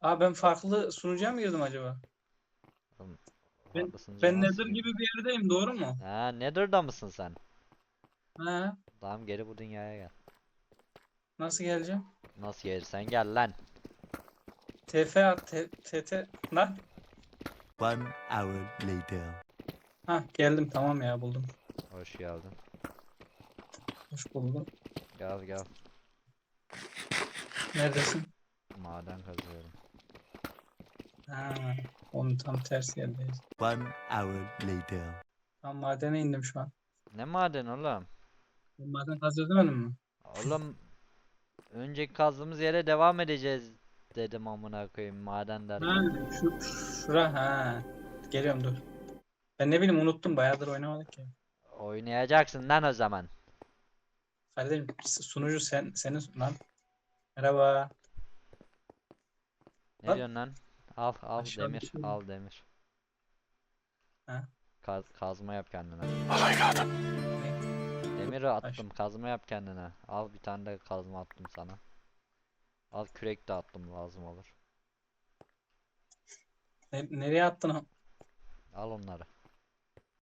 Aa ben farklı sunucuya mı girdim acaba? Ben- Haklısın Ben Nether nasıl gibi bir yerdeyim doğru mu? Ha Nether'da mısın sen? Ha, Tamam geri bu dünyaya gel. nasıl geleceğim? Nasıl gelirsen gel lan. TF at, T- TT lan. One hour later. Ha geldim tamam ya buldum. Hoş geldin. Hoş buldum. Gel gel. Neredesin? Maden kazıyorum. Ha, onun tam tersi yerdeyiz. One hour later. Tam madene indim şu an. Ne maden oğlum? Ben maden kazıyor demedim mi? Oğlum önceki kazdığımız yere devam edeceğiz dedim amına koyayım maden der. Ha, şu, şura ha. Geliyorum dur. Ben ne bileyim unuttum bayağıdır oynamadık ya. Oynayacaksın lan o zaman. Kardeşim sunucu sen senin lan. Merhaba. Ne Lan. diyorsun lan? Al al Aşağı demir düşüyor. al demir. Ha. Kaz, kazma yap kendine. Ne? Demiri attım kazma yap kendine. Al bir tane de kazma attım sana. Al kürek de attım lazım olur. Ne- nereye attın? Al onları.